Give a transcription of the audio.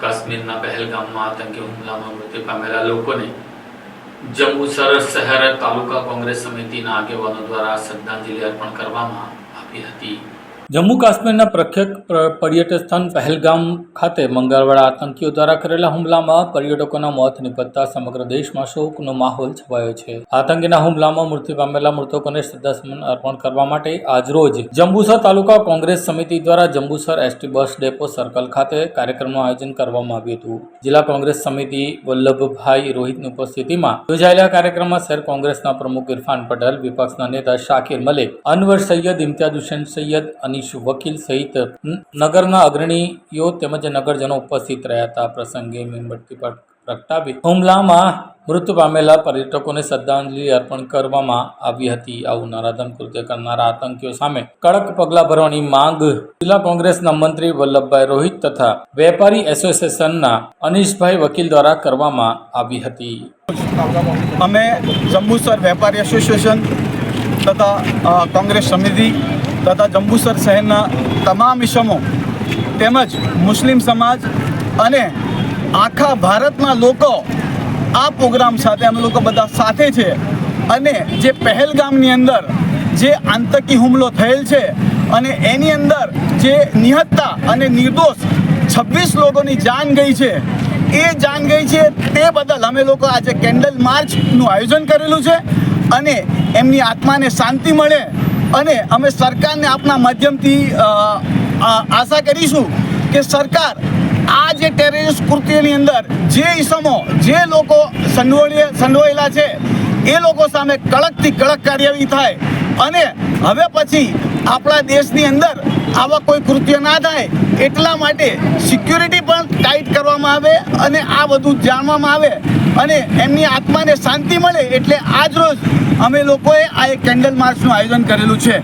કાશ્મીરના પહેલગામમાં આતંકી હુમલામાં મૃત્યુ પામેલા લોકોને જંબુસર શહેર તાલુકા કોંગ્રેસ સમિતિના આગેવાનો દ્વારા શ્રદ્ધાંજલિ અર્પણ કરવામાં આવી હતી. જમ્મુ કાશ્મીરના પ્રખ્યાત પર્યટન સ્થાન પહેલગામ ખાતે મંગળવારે આતંકીઓ દ્વારા કરેલા હુમલામાં પર્યટકોના મોત નિપજતા સમગ્ર દેશમાં શોકનો માહોલ છવાયો છે. આતંકીના હુમલામાં મૃત્યુ પામેલા મૃતકોને શ્રદ્ધાસુમન અર્પણ કરવા માટે આજરોજ જંબુસર તાલુકા કોંગ્રેસ સમિતિ દ્વારા Jambusar ST bus depot circle ખાતે કાર્યક્રમનું આયોજન કરવામાં આવ્યું હતું. જિલ્લા કોંગ્રેસ સમિતિ વલ્લભભાઈ રોહિતની ઉપસ્થિતિમાં યોજાયેલા કાર્યક્રમમાં શહેર કોંગ્રેસના પ્રમુખ ઇરફાન પટેલ, વિપક્ષના નેતા શાકિર મલિક, અનવર સૈયદ, ઇમ્તિયાઝ હુસેન સૈયદ અનીશ વકીલ સહિત નગરના અગ્રણીઓ તેમજ નગરજનો ઉપસ્થિત રહ્યા હતા. આ પ્રસંગે મીણબત્તી પ્રગટાવી હુમલામાં મૃત્યુ પામેલા પર્યટકોને શ્રદ્ધાંજલિ અર્પણ કરવામાં આવી હતી. આવું નરાધમ કૃત્ય કરનારા આતંકીઓ સામે કડક પગલાં ભરવાની માંગ જિલ્લા કોંગ્રેસના મંત્રી વલ્લભભાઈ રોહિત તથા વેપારી એસોસિએશનના અનીશભાઈ વકીલ દ્વારા કરવામાં આવી હતી. અમે જંબુસર વેપારી એસોસિએશન તથા કોંગ્રેસ સમિતિ તથા જંબુસર શહેરના તમામ ઇસમો તેમજ મુસ્લિમ સમાજ અને આખા ભારતના લોકો આ પ્રોગ્રામ સાથે અમે લોકો બધા સાથે છે. અને જે પહેલગામની અંદર જે આતંકી હુમલો થયેલ છે અને એની અંદર જે નિહત્તા અને નિર્દોષ છવ્વીસ લોકોની જાન ગઈ છે, એ જાન ગઈ છે તે બદલ અમે લોકો આજે કેન્ડલ માર્ચનું આયોજન કરેલું છે અને એમની આત્માને શાંતિ મળે અને અમે સરકારને આપના માધ્યમથી આશા કરીશું કે સરકાર આ જે ટેરરિસ્ટ કૃત્યની અંદર જે ઈસમો, જે લોકો સંડોળીએ સંડોવાયેલા છે, એ લોકો સામે કડકથી કડક કાર્યવાહી થાય. અને હવે પછી આપણા દેશની અંદર આવા કોઈ કૃત્ય ના થાય એટલા માટે સિક્યુરિટી પણ ટાઈટ કરવામાં આવે અને આ બધું જાણવામાં આવે અને એમની આત્માને શાંતિ મળે એટલે આજ રોજ અમે લોકોએ આ એક કેન્ડલ માર્ચનું આયોજન કરેલું છે.